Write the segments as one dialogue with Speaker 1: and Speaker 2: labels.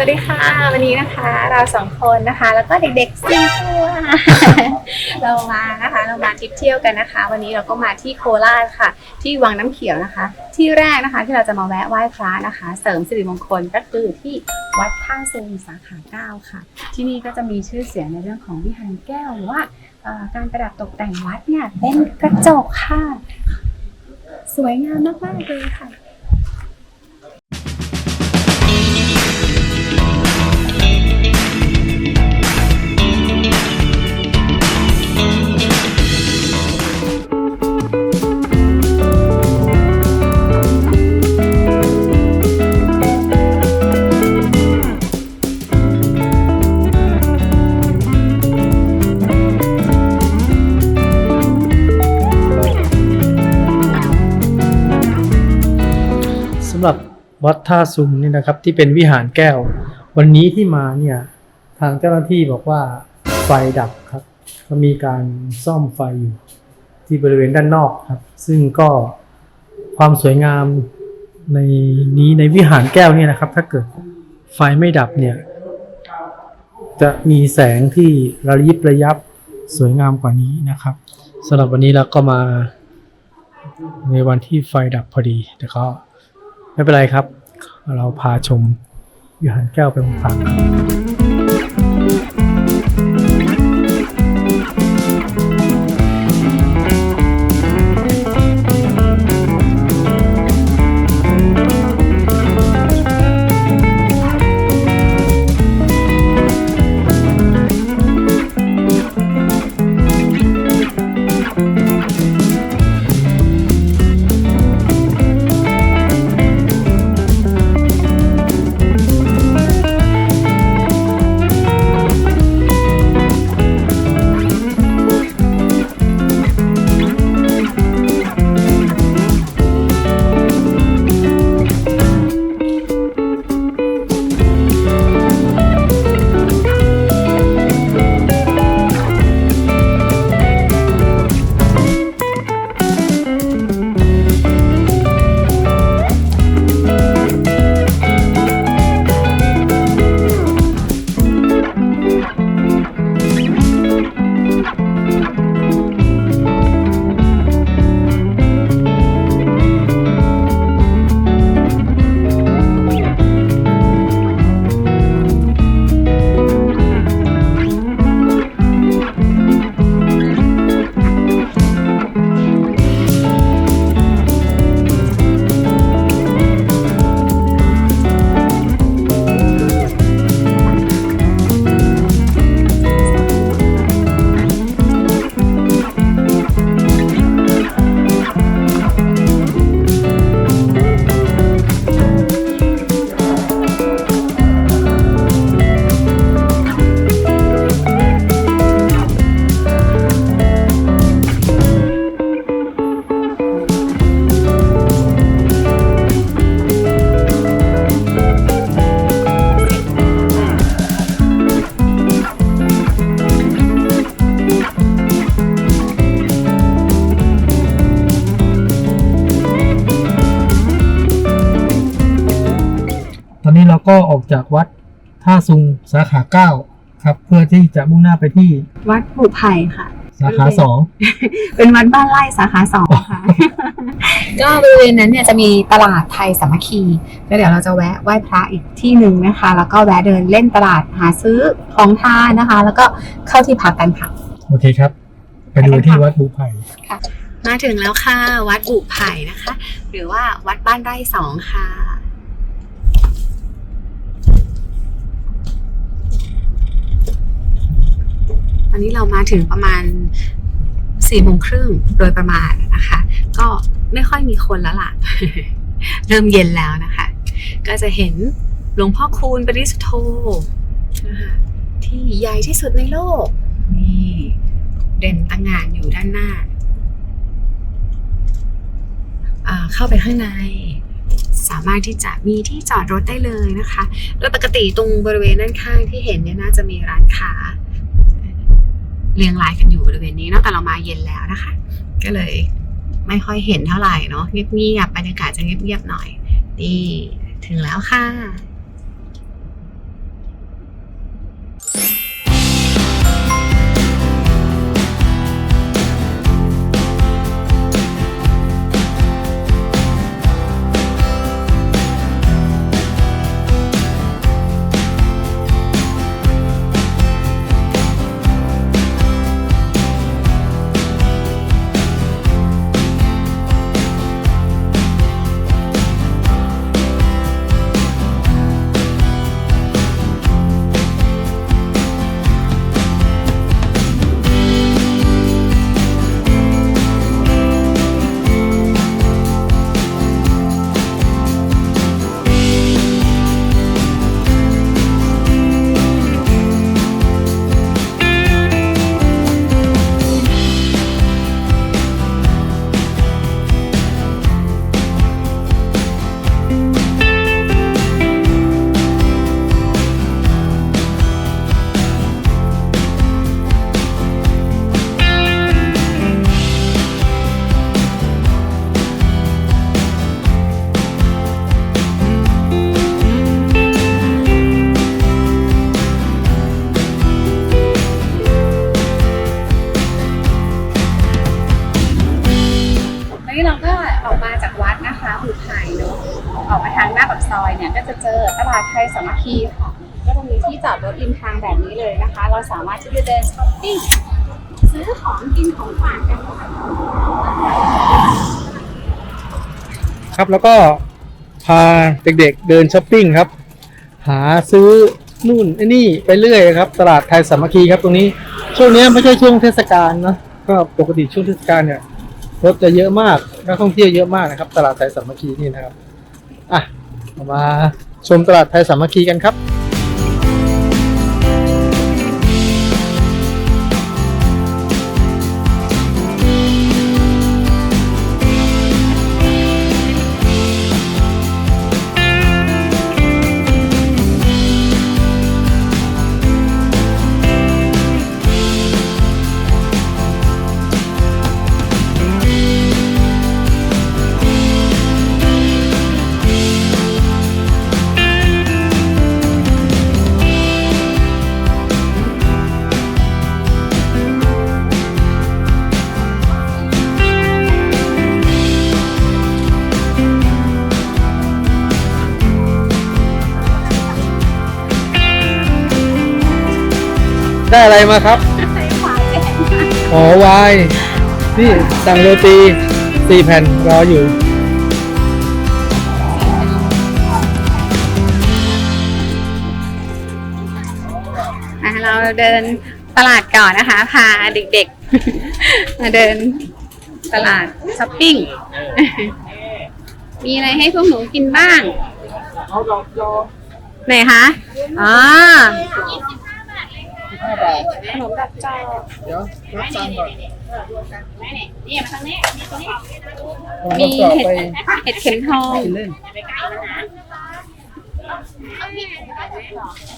Speaker 1: สวัสดีค่ะ วันนี้นะคะเราสองคนนะคะ แล้วก็เด็กๆสี่ตัวเรามานะคะเรามาทริปเที่ยวกันนะคะ วันนี้เราก็มาที่โคราชค่ะ ที่วังน้ำเขียวนะคะ ที่แรกนะคะที่เราจะมาแวะไหว้พระนะคะ เสริมสิริมงคลก็คือที่วัดท่าซูงสาขาเก้าค่ะ ที่นี่ก็จะมีชื่อเสียงในเรื่องของวิหารแก้วหรือว่าการประดับตกแต่งวัดเนี่ยเป็นกระจกค่ะ สวยงามมากๆเลยค่ะ
Speaker 2: วัดท่าซุงนี่นะครับ ที่เป็นวิหารแก้ว วันนี้ที่มาเนี่ยทางเจ้าหน้าที่บอกว่าไฟดับครับ ก็มีการซ่อมไฟอยู่ที่บริเวณด้านนอกครับ ซึ่งก็ความสวยงามในนี้ในวิหารแก้วเนี่ยนะครับ ถ้าเกิดไฟไม่ดับเนี่ย จะมีแสงที่ระยิบระยับสวยงามกว่านี้นะครับสำหรับวันนี้เราก็มาในวันที่ไฟดับพอดีแต่ก็ไม่เป็นไรครับ เราพาชมวิหารแก้วไปพลางๆกัน จากวัดท่าซุงสาขาเก้าครับ เพื่อที่จะมุ่งหน้าไปที่
Speaker 1: วัดผูไผ่ค่ะ
Speaker 2: สาขาสอง
Speaker 1: เป็นวัดบ้านไร่สาขาสองค่ะ ก็บริเวณนั้นเนี่ยจะมีตลาดไทยสามัคคีแล้วเดี๋ยวเราจะแวะไหว้พระอีกที่หนึ่งนะคะ แล้วก็แวะเดินเล่นตลาดหาซื้อของทานนะคะ แล้วก็เข้าที่พักกันค่ะ
Speaker 2: โอเคครับ ไปดูที่วัดบุไผ่
Speaker 1: มาถึงแล้วค่ะ วัดบุไผ่นะคะ หรือว่าวัดบ้านไร่สองค่ะ ตอนนี้เรามาถึงประมาณสี่โมงครึ่งโดยประมาณนะคะ ก็ไม่ค่อยมีคนแล้วล่ะ เริ่มเย็นแล้วนะคะ ก็จะเห็นหลวงพ่อคูณปริสุทโธนะคะที่ใหญ่ที่สุดในโลก นี่เด่นตั้งงานอยู่ด้านหน้าอ่าเข้าไปข้างใน สามารถที่จะมีที่จอดรถได้เลยนะคะ โดยปกติตรงบริเวณด้านข้างที่เห็นเนี่ยน่าจะมีร้านค้า เรียงรายกันอยู่บริเวณนี้เนอะแต่เรามาเย็นแล้วนะคะ ก็เลยไม่ค่อยเห็นเท่าไหร่เนาะเงียบๆบรรยากาศจะเงียบๆหน่อยนี่ถึงแล้วค่ะาดไทยสามัคคีค่ะก็จะมีที่จอดรถริมทางแบบนี้เลยนะคะ เราสามารถที่จะเดินช้อปปิ้งซื้อของกินของฝากกันค่ะ
Speaker 2: ครับแล้วก็พาเด็กๆเดินช้อปปิ้งครับ หาซื้อนู่นไอ้นี่ไปเรื่อยครับ ตลาดไทยสามัคคีครับตรงนี้ ช่วงนี้ไม่ใช่ช่วงเทศกาลนะก็ปกติช่วงเทศกาลเนี่ยรถจะเยอะมากนักท่องเที่ยวเยอะมากนะครับ ตลาดไทยสามัคคีนี่นะครับอะมา ชมตลาดไทยสามัคคีกันครับ ได้อะไรมาครับ
Speaker 1: ใช้ขวานแดง
Speaker 2: อ๋อวายนี่สั่งโรตีสี่แผ่นรออยู่
Speaker 1: อะเราเดินตลาดก่อนนะคะ พาเด็กๆ มาเดินตลาดช้อปปิ้ง มีอะไรให้พวกหนูกินบ้าง
Speaker 2: เอาดอกจอ
Speaker 1: ไหนคะ อ๋อ
Speaker 2: ห้าบาท
Speaker 1: ขนมดับจอ
Speaker 2: เดี๋ยวรับสั่งก่อน
Speaker 1: นี่มาทางนี้
Speaker 2: เอา
Speaker 1: มีเห็ดเห็ดเข็มทอง
Speaker 2: เล่น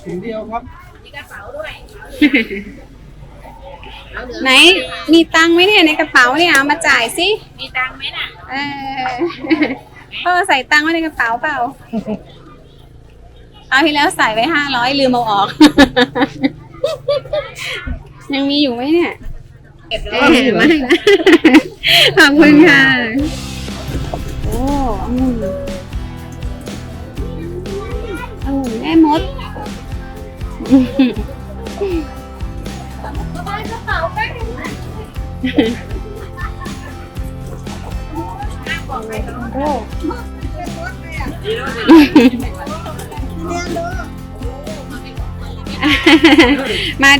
Speaker 2: ถุงเดียวครับ
Speaker 1: ไหนมีตังไหมเนี่ยในกระเป๋าเนี่ยเอามาจ่ายสิ
Speaker 3: มีตังไหมน่ะ
Speaker 1: เออพ่อใส่ตังไว้ในกระเป๋าเปล่าเอาที่แล้วใส่ไว้ห้าร้อยลืมเอาออก ยังมีอยู่ไหมเนี่ย
Speaker 3: เก็บ
Speaker 1: เอ
Speaker 3: แล้ว
Speaker 1: อไม่นะ ขอบคุณค่ะ โอ้องุ่นองุ่นแม่มดมา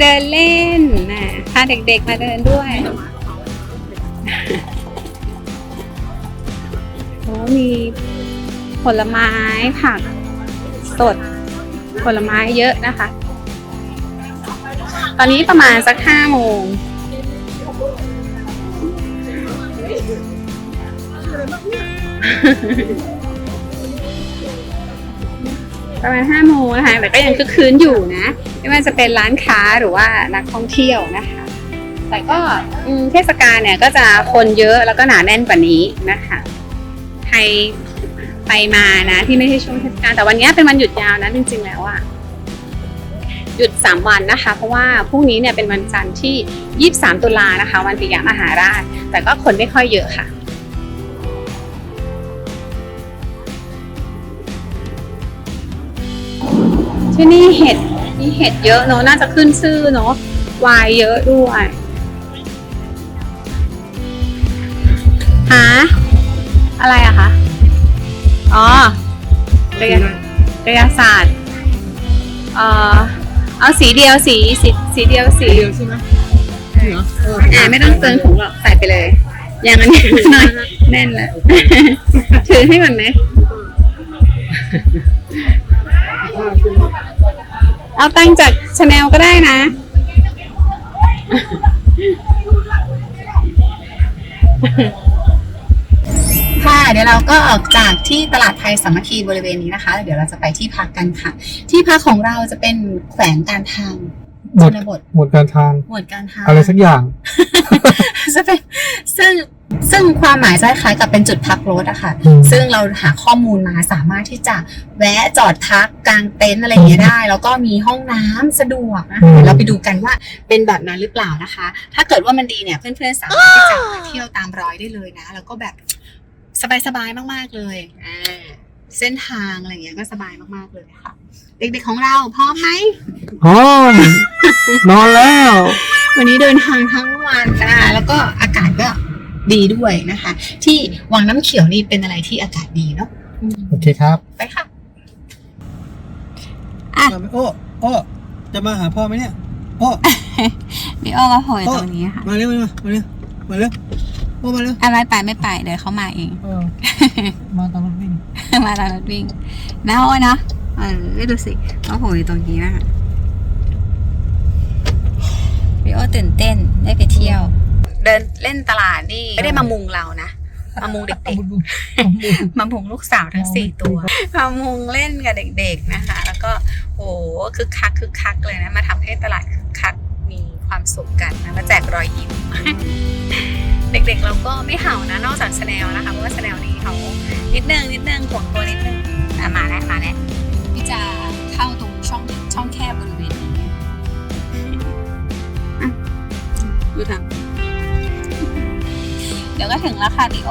Speaker 1: เดินเล่นนะพาเด็กๆมาเดินด้วยโอ้มีผลไม้ผักสด ผลไม้เยอะนะคะ ตอนนี้ประมาณสักห้าโมง ประมาณห้าโมงนะคะแต่ก็ยังคึกคืนอยู่นะ ไม่ว่าจะเป็นร้านค้าหรือว่านักท่องเที่ยวนะคะ แต่ก็เทศกาลเนี่ยก็จะคนเยอะแล้วก็หนาแน่นกว่านี้นะคะใครไปมานะ ที่ไม่ใช่ช่วงเทศกาลแต่วันนี้เป็นวันหยุดยาวนะจริง ๆ แล้วอะหยุด 3 วันนะคะ เพราะว่าพรุ่งนี้เนี่ยเป็นวันจันทร์ที่ 23 ตุลานะคะ วันปิยมหาราช แต่ก็คนไม่ค่อยเยอะค่ะ ที่นี่เห็ดมีเห็ดเยอะเนอะน่าจะขึ้นชื่อเนอะวายเยอะด้วยหาอะไรอะคะ อ๋อกายกายศาสตร์เอ่อเอาสีเดียวสีสีสีเดียวสี
Speaker 2: เดียวใช่ไหมเหรอเออ
Speaker 1: อ่าไม่ต้องเติมถุงหรอกใส่ไปเลย อย่างอันนี้หน่อยแน่นแล้วถือให้ก่อนไหม เอาตังค์จากชาแนลก็ได้นะ ค่ะ เดี๋ยวเราก็ออกจากที่ตลาดไทยสามัคคีบริเวณนี้นะคะ เดี๋ยวเราจะไปที่พักกันค่ะ ที่พักของเราจะเป็นแขวงการทาง
Speaker 2: หม
Speaker 1: ช
Speaker 2: ด
Speaker 1: นบท
Speaker 2: หมดการทาง
Speaker 1: หมวดการทาง
Speaker 2: อะไรสักอย่าง
Speaker 1: จะเป็นซึ่ง ซึ่งความหมายจะคล้ายกับเป็นจุดพักรถอะค่ะ
Speaker 2: อืม
Speaker 1: ซึ่งเราหาข้อมูลมาสามารถที่จะแวะจอดพักกลางเต็นท์อะไรอย่างเงี้ยได้ แล้วก็มีห้องน้ำสะดวกนะคะเดี๋ยวเราไปดูกันว่าเป็นแบบนั้นหรือเปล่านะคะ ถ้าเกิดว่ามันดีเนี่ยเพื่อนๆสามารถที่จะเที่ยวตามรอยได้เลยนะ แล้วก็แบบสบายๆมากๆเลยอ่าเส้นทางอะไรอย่างเงี้ยก็สบายมากๆเลยค่ะ เด็กๆของเราพร้อมไหม
Speaker 2: พร้อมนอนแล้ว
Speaker 1: วันนี้เดินทางทั้งวันนะคะแล้วก็อากาศก็ ดีด้วยนะคะ ที่วังน้ำเขียวนี่เป็นอะไรที่อากาศดีเนาะอืม
Speaker 2: โอเคครับ
Speaker 1: ไปค่ะ
Speaker 2: โอ้โอ้จะมาหาพ่อไหมเนี่ยโอ้
Speaker 1: นี่โอ้ก็โผล่ตรงนี้ค่ะ
Speaker 2: มาเร็วมามาเร็วมาเร็วโอ้มาเร็ว
Speaker 1: อะไรไปไม่ไปเดี๋ยวเขามาเอง
Speaker 2: เออมาตอนรถวิ่ง
Speaker 1: มาตอนรถวิ่งนะโอ้ยเนาะเออดูสิเขาโผล่อยู่ตรงนี้นะคะพี่โอ้ตื่นเต้นได้ไปเที่ยว เดินเล่นตลาดนี่ไม่ได้มามุงเรานะมามุงเด็กๆมามุงลูกสาวทั้งสี่ตัวมามุงเล่นกับเด็กๆนะคะ แล้วก็โอ้โหคึกคักคึกคักเลยนะมาทำให้ตลาดคึกคักมีความสุขกันนะมาแจกรอยยิ้มเด็กๆเราก็ไม่เห่านะนอกจากสแนลนะคะเพราะว่าสแนลนี่เขานิดนึงนิดนึงห่วงตัวนิดนึงอะมาแล้วมาแล้วพี่จะเข้าตรงช่องช่องแคบบริเวณนี้อะดูทางเดี๋ยวก็ถึงแล้วค่ะดิโอ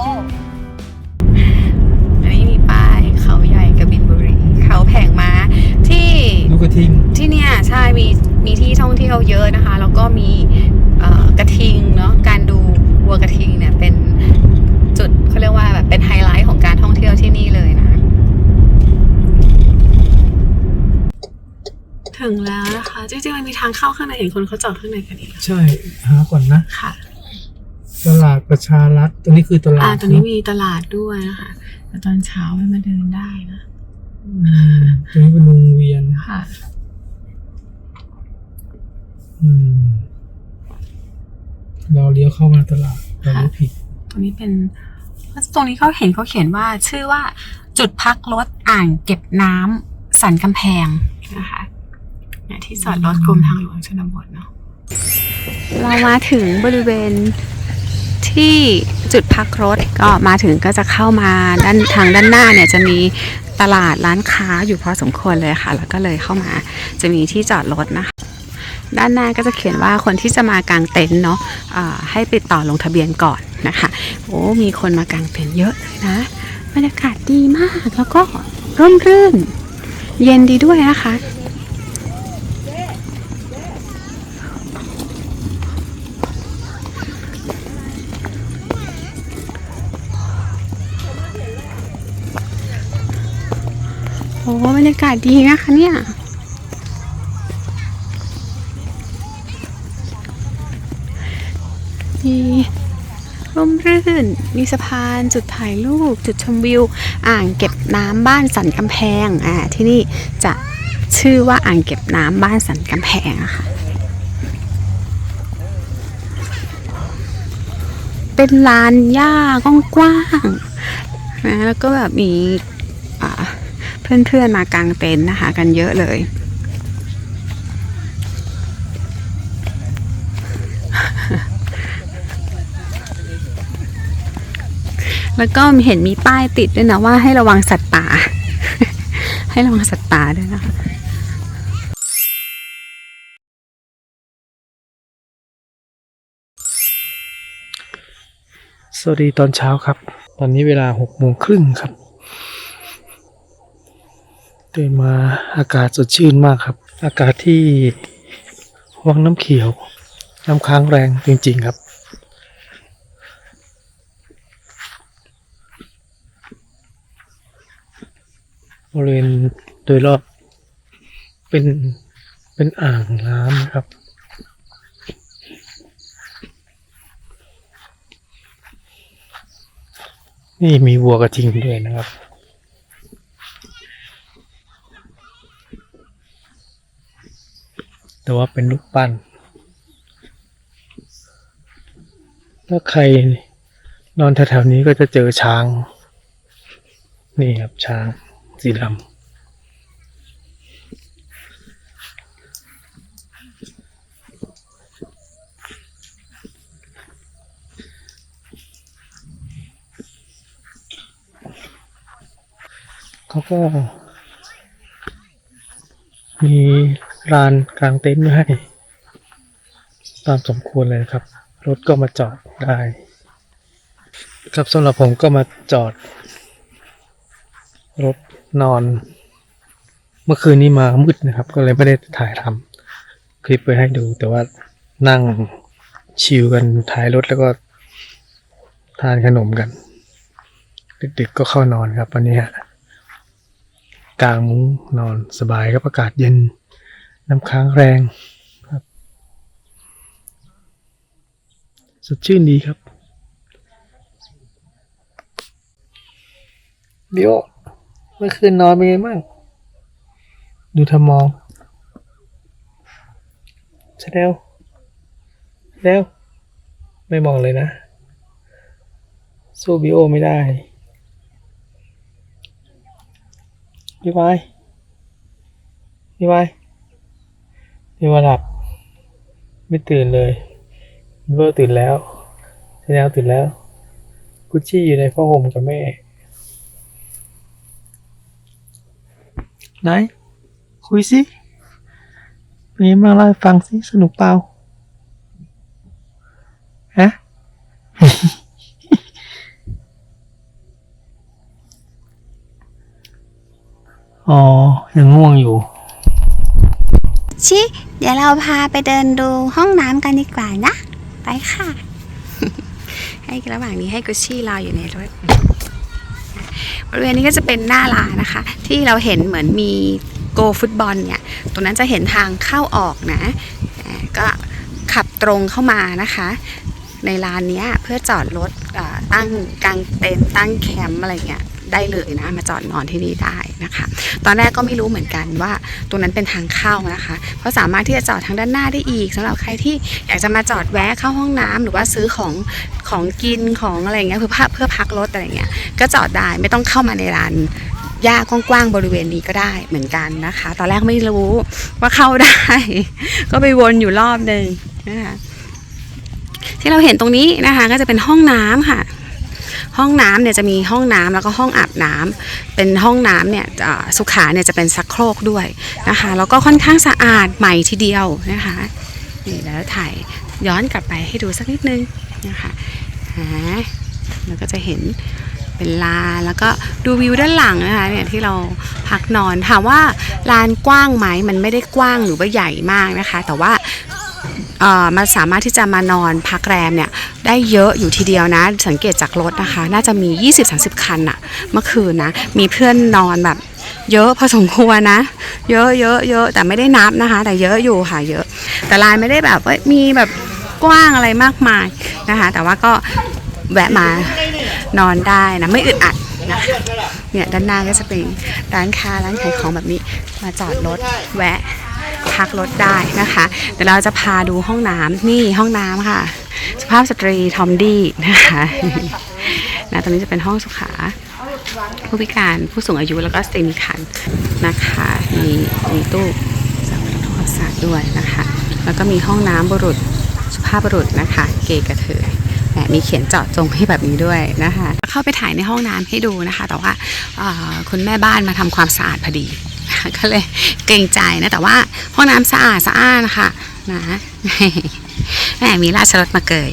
Speaker 1: อันนี้มีป้ายเขาใหญ่กระบินบุรีเขาแผงม้าที่
Speaker 2: ลูกกระทิง
Speaker 1: ที่เนี่ยใช่มีมีที่ท่องเที่ยวเยอะนะคะ แล้วก็มีเอ่อกระทิงเนาะการดูวัวกระทิงเนี่ยเป็นจุดเขาเรียกว่าแบบเป็นไฮไลท์ของการท่องเที่ยวที่นี่เลยนะ ถึงแล้วนะคะจริงๆมันมีทางเข้าข้างในเห็นคนเขาจอดข้างในกันอีก
Speaker 2: ใช่หาก่อนนะ
Speaker 1: ค่ะ
Speaker 2: ตลาดประชารัฐตรงนี้คือตลา
Speaker 1: อ่า
Speaker 2: ด
Speaker 1: ตอนนี้มีตลาดด้วยนะคะแต่ตอนเช้าไม่มาเดินได้นะ
Speaker 2: อืมตรงนี้เป็นวงเวียน
Speaker 1: ค่ะ
Speaker 2: อืม เราเลี้ยวเข้ามาตลาดเราไม่ผิด
Speaker 1: ตรงนี้เป็นตรงนี้เขาเห็นเขาเขียนว่าชื่อว่าจุดพักรถอ่างเก็บน้ำสันกำแพงนะคะเนี่ยที่จอดรถกรมทางหลวงชนบทเนาะเรามาถึงบริเวณ ที่จุดพักรถก็มาถึงก็จะเข้ามาด้านทางด้านหน้าเนี่ยจะมีตลาดร้านค้าอยู่พอสมควรเลยค่ะ แล้วก็เลยเข้ามาจะมีที่จอดรถนะคะ ด้านหน้าก็จะเขียนว่าคนที่จะมากางเต็นท์เนาะอ่าให้ติดต่อลงทะเบียนก่อนนะคะโอ้มีคนมากางเต็นท์เยอะเลยนะบรรยากาศดีมากแล้วก็ร่มรื่น เย็นดีด้วยนะคะากาศดีนะคะเนี่ยมีร่มรื่น มีสะพานจุดถ่ายรูป จุดชมวิว อ่างเก็บน้ำบ้านสันกำแพง อ่า ที่นี่จะชื่อว่าอ่างเก็บน้ำบ้านสันกำแพงอะค่ะ เป็นลานหญ้ากว้างๆนะ แล้วก็แบบมีอ่า เพื่อนๆมากางเต็นท์นะคะ กันเยอะเลย แล้วก็เห็นมีป้ายติดด้วยนะว่าให้ระวังสัตว์ป่า ให้ระวังสัตว์ป่าด้วยนะคะ
Speaker 2: สวัสดีตอนเช้าครับ ตอนนี้เวลาหกโมงครึ่งครับ ตื่นมาอากาศสดชื่นมากครับ อากาศที่วังน้ำเขียว น้ำค้างแรงจริง ๆ ครับ บริเวณโดยรอบเป็นเป็นอ่างน้ำนะครับนี่มีวัวกระทิงด้วยนะครับ แต่ว่าเป็นรูปปั้น ถ้าใครนอนแถวๆนี้ก็จะเจอช้าง นี่ครับช้างสีดำเขาก็มี ลานกลางเต็นท์ไว้ให้ ตามสมควรเลยครับ รถก็มาจอดได้ ครับสำหรับผมก็มาจอด รถนอน เมื่อคืนนี้มามืดนะครับ ก็เลยไม่ได้ถ่ายทำคลิปไปให้ดู แต่ว่านั่งชิลกันท้ายรถแล้วก็ทานขนมกันดึกๆก็เข้านอนครับวันนี้ฮะกลางมุ้งนอนสบายครับอากาศเย็น น้ำค้างแรงครับสดชื่นดีครับเดี๋ยวเมื่อคืนนอนเป็นไงบ้างดูเธอมองใช่แล้วแล้วไม่มองเลยนะ สู้บิโอไม่ได้พี่วายพี่วายพี่วาหลับ ไม่ตื่นเลยเบิโอตื่นแล้วช่แล้วตื่นแล้ว กุชชี่อยู่ในผ้าห่มกับแม่ ไหน คุยสิเป็นไงบ้างเล่าให้ฟังสิ สนุกเปล่า ฮะ อ๋อ ยังง่วงอยู่
Speaker 1: ชิ เดี๋ยวเราพาไปเดินดูห้องน้ำกันดีกว่านะ ไปค่ะ ให้ระหว่างนี้ให้กุชชี่รออยู่ในรถบริเวณนี้ก็จะเป็นหน้าร้านะคะ ที่เราเห็นเหมือนมีโกฟุตบอลเนี่ย ตรงนั้นจะเห็นทางเข้าออกนะ ก็ขับตรงเข้ามานะคะ ในร้านนี้เพื่อจอดรถตั้งกางเต็นท์ตั้งแคมป์อะไรเงี้ย ได้เลยนะ มาจอดนอนที่นี่ได้นะคะ ตอนแรกก็ไม่รู้เหมือนกันว่าตรงนั้นเป็นทางเข้านะคะเพราะสามารถที่จะจอดทางด้านหน้าได้อีกสำหรับใครที่อยากจะมาจอดแวะเข้าห้องน้ำหรือว่าซื้อของของกินของอะไรเงี้ยเพื่อเพื่อพักรถอะไรเงี้ยก็จอดได้ไม่ต้องเข้ามาในร้านหญ้ากว้างๆบริเวณนี้ก็ได้เหมือนกันนะคะ ตอนแรกไม่รู้ว่าเข้าได้ ก็ไปวนอยู่รอบหนึ่งนะคะที่เราเห็นตรงนี้นะคะ ก็จะเป็นห้องน้ำค่ะ ห้องน้ำเนี่ยจะมีห้องน้ำแล้วก็ห้องอาบน้ำเป็นห้องน้ำเนี่ยสุขาเนี่ยจะเป็นซักโครกด้วยนะคะแล้วก็ค่อนข้างสะอาดใหม่ทีเดียวนะคะนี่แล้วถ่ายย้อนกลับไปให้ดูสักนิดนึงนะคะอ่าแล้วก็จะเห็นเป็นลานแล้วก็ดูวิวด้านหลังนะคะเนี่ยที่เราพักนอนถามว่าลานกว้างไหมมันไม่ได้กว้างหรือว่าใหญ่มากนะคะ แต่ว่า มันสามารถที่จะมานอนพักแรมเนี่ยได้เยอะอยู่ทีเดียวนะ สังเกตจากรถนะคะ น่าจะมี 20-30 คันอะเมื่อคืนนะ มีเพื่อนนอนแบบเยอะพอสมควรนะ เยอะเยอะเยอะแต่ไม่ได้นับนะคะ แต่เยอะอยู่ค่ะเยอะ แต่ลานไม่ได้แบบว่ามีแบบกว้างอะไรมากมายนะคะ แต่ว่าก็แวะมานอนได้นะไม่อึดอัดนะเนี่ยด้านหน้าก็จะเป็นร้านค้าร้านขายของแบบนี้มาจอดรถแวะ พักรถได้นะคะเดี๋ยวเราจะพาดูห้องน้ำนี่ห้องน้ำค่ะ สุภาพสตรีทอมดี้นะคะนะตรงนี้จะเป็นห้องสุขา ผู้พิการผู้สูงอายุแล้วก็สตรีมีคันนะคะมีมีตู้สำหรับโทรศัพท์ด้วยนะคะ แล้วก็มีห้องน้ำบุรุษสุภาพบุรุษนะคะ เกยกระเทยแหมมีเขียนเจาะจงให้แบบนี้ด้วยนะคะ เข้าไปถ่ายในห้องน้ำให้ดูนะคะ แต่ว่าคุณแม่บ้านมาทำความสะอาดพอดี ก็เลยเกรงใจนะ แต่ว่าห้องน้ำสะอาดสะอานนะคะนะแหมมีราชรถมาเกย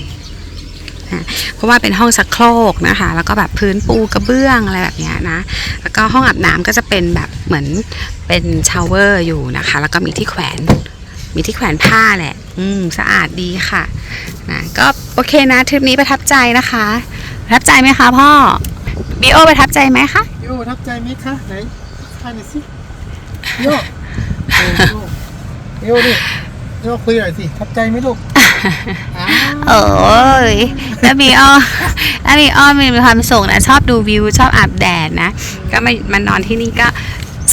Speaker 1: นะเพราะว่าเป็นห้องชักโครกนะคะ แล้วก็แบบพื้นปูกระเบื้องอะไรแบบนี้นะ แล้วก็ห้องอาบน้ำก็จะเป็นแบบเหมือนเป็นชาวเวอร์อยู่นะคะ แล้วก็มีที่แขวน มีที่แขวนผ้าแหละ อืมสะอาดดีค่ะนะก็โอเคนะทริปนี้ประทับใจนะคะ ประทับใจไหมคะพ่อบีโอประทับใจไหมคะ
Speaker 4: โยประทับใจไหมคะไหนท่านหน่อยสิ โยเออโยโยดิโยคุยหน่อยสิทับใจไหมลูกอ้าว
Speaker 1: โอ้ยแล้วบีอ้อแล้วบีอ้อมีความสุขนะชอบดูวิวชอบอาบแดดนะ ก็มามานอนที่นี่ก็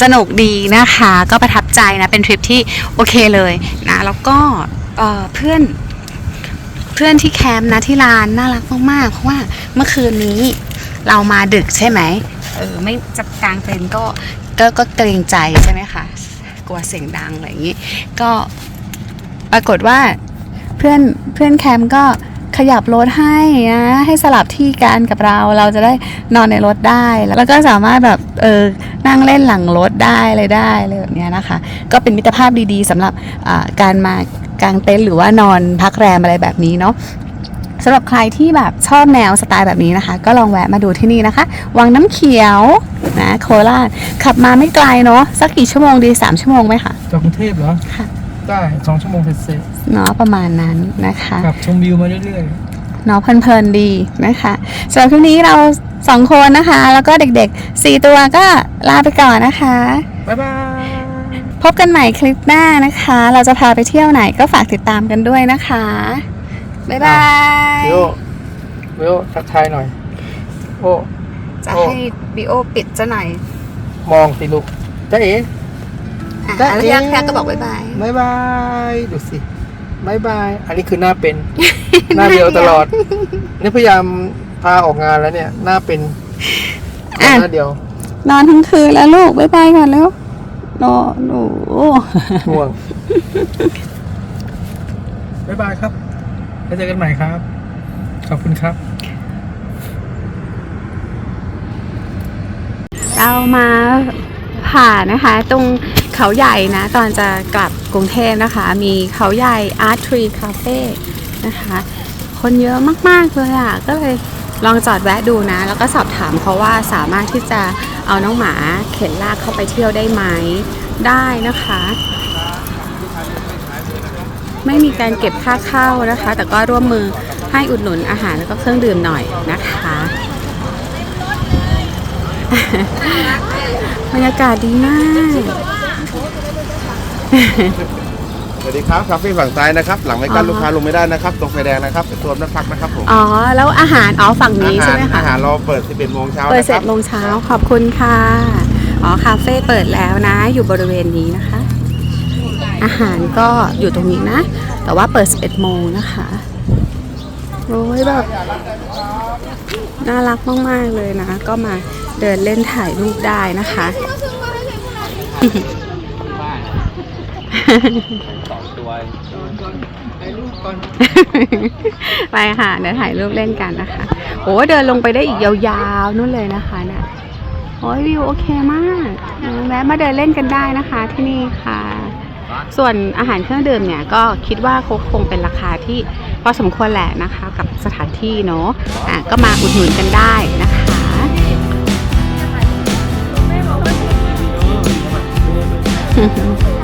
Speaker 1: สนุกดีนะคะ ก็ประทับใจนะ เป็นทริปที่โอเคเลยนะ แล้วก็เพื่อนเพื่อนที่แคมป์นะที่ลานน่ารักมากๆ เพราะว่าเมื่อคืนนี้เรามาดึกใช่ไหมเออไม่จะกลางเต็นท์ก็ ก็ก็เกรงใจใช่ไหมคะกลัวเสียงดังอะไรอย่างนี้ก็ปรากฏว่าเพื่อนเพื่อนแคมป์ก็ขยับรถให้นะให้สลับที่กันกับเราเราจะได้นอนในรถได้แล้วก็สามารถแบบเออนั่งเล่นหลังรถได้เลยได้เลยแบบเนี้ยนะคะ ก็เป็นมิตรภาพดีๆสำหรับการมากางเต็นท์หรือว่านอนพักแรมอะไรแบบนี้เนาะ สำหรับใครที่แบบชอบแนวสไตล์แบบนี้นะคะ ก็ลองแวะมาดูที่นี่นะคะ วังน้ำเขียวนะโคราชขับมาไม่ไกลเนาะสักกี่ชั่วโมงดี 3 ชั่วโมงไหมคะ
Speaker 2: จากกรุงเทพเหรอ
Speaker 1: ค่ะ
Speaker 2: ได้สองชั่วโมงเสร็จ
Speaker 1: เนาะประมาณนั้นนะคะ
Speaker 2: ๆกับชมวิวมาเรื่อย
Speaker 1: เนาะเพลินๆดีนะคะสำหรับคลิปนี้เราสองคนนะคะ แล้วก็เด็กๆ 4 ตัวก็ลาไปก่อนนะคะ
Speaker 2: ๆบ๊ายบาย
Speaker 1: พบกันใหม่คลิปหน้านะคะ เราจะพาไปเที่ยวไหนก็ฝากติดตามกันด้วยนะคะ บ๊ายบาย
Speaker 2: วิโอวิโอทักทายหน่อย โอ้
Speaker 1: จะให้บิโอปิดจะหน่อย
Speaker 2: มองสิลูกจ้าเอ๋
Speaker 1: อะ
Speaker 2: จ๊ะ
Speaker 1: แล้ว
Speaker 2: เอ๋
Speaker 1: ยักษ์แพรก็บอกบ๊ายบาย
Speaker 2: บ๊ายบายดูสิบ๊ายบาย อันนี้คือหน้าเป็น หน้าเดียวตลอด นี่พยายามพาออกงานแล้วเนี่ย หน้าเป็น
Speaker 1: อะ
Speaker 2: หน้าเดียว น
Speaker 1: อนทั้งคืนแล้วลูกบ๊ายบายก่อนแล้วนอนหนู
Speaker 2: ง่วงบ๊ายบายครับ แล้วเจอกันใหม่ครับ ขอบคุณครับ
Speaker 1: เรามาผ่านนะคะตรงเขาใหญ่นะ ตอนจะกลับกรุงเทพนะคะ มีเขาใหญ่ Art Tree Cafe นะคะ คนเยอะมาก ๆ เลยอะ ก็เลยลองจอดแวะดูนะ แล้วก็สอบถามเขาว่าสามารถที่จะเอาน้องหมาเข็นลากเข้าไปเที่ยวได้ไหมได้นะคะ ไม่มีการเก็บค่าเข้านะคะ แต่ก็ร่วมมือให้อุดหนุนอาหารแล้วก็เครื่องดื่มหน่อยนะคะบรรยากาศดีมาก
Speaker 5: สวัสดีครับคาเฟ่ฝั่งซ้ายนะครับ หลังไม่กั้น
Speaker 1: อ๋อ
Speaker 5: ลูกค้าลงไม่ได้นะครับ ตรงไฟแดงนะครับเป็นตัวน้ำพักนะครับผม
Speaker 1: อ๋อ แล้วอาหาร อ๋อ ฝั่งนี้
Speaker 5: อา
Speaker 1: ใช่
Speaker 5: หาร
Speaker 1: ไหมคะ
Speaker 5: อาหารเราเปิด 11โมงเช้า
Speaker 1: เปิด
Speaker 5: นะ
Speaker 1: เส
Speaker 5: ค
Speaker 1: ร็
Speaker 5: รั
Speaker 1: จ
Speaker 5: บ
Speaker 1: โมงเช้า ขอบคุณค่ะ อ๋อ คาเฟ่เปิดแล้วนะ อยู่บริเวณนี้นะคะ อาหารก็อยู่ตรงนี้นะ แต่ว่าเปิด 11 โมงนะคะโอ้ยแบบน่ารักมาก ๆ เลยนะ ก็มาเดินเล่นถ่ายรูปได้นะคะไปค่ะเดี๋ยวถ่ายรูปเล่นกันนะคะโอ้เดินลงไปได้อีกยาวๆนู่นเลยนะคะเนะี่ยโอ้ยวิวโอเคมากแวะมาเดินเล่นกันได้นะคะที่นี่ค่ะ ส่วนอาหารเครื่องดื่มเนี่ยก็คิดว่าคงคงเป็นราคาที่พอสมควรแหละนะคะกับสถานที่เนาะะก็มาอุดหนุนกันได้นะคะโ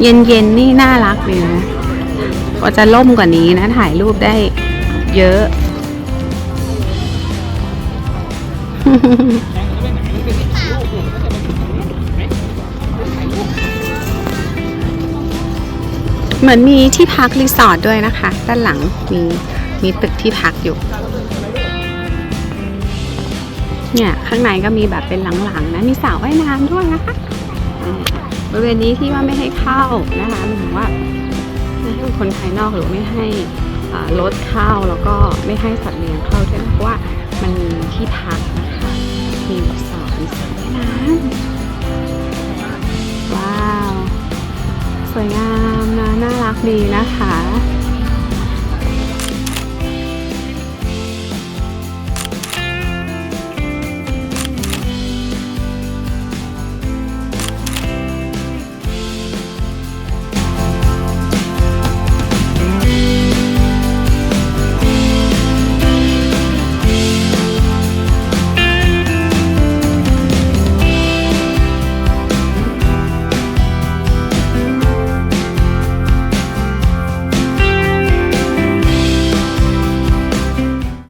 Speaker 1: เย็นๆนี่น่ารักเลยนะก็จะล่มกว่านี้นะ ถ่ายรูปได้เยอะ เหมือนมีที่พักรีสอร์ทด้วยนะคะ ด้านหลังมีมีตึกที่พักอยู่ เนี่ย ข้างในก็มีแบบเป็นหลังๆนะ มีสระว่ายน้ำด้วยนะคะ บริเวณนี้ที่ว่าไม่ให้เข้านะคะหมายถึงว่าไม่ให้คนภายนอกหรือไม่ให้รถเข้าแล้วก็ไม่ให้สัตว์เลี้ยงเข้าด้วยเพราะว่ามันมีที่พักนะคะมีสอนสระว่ายน้ำว้าว สวยงามนะน่ารักดีนะคะ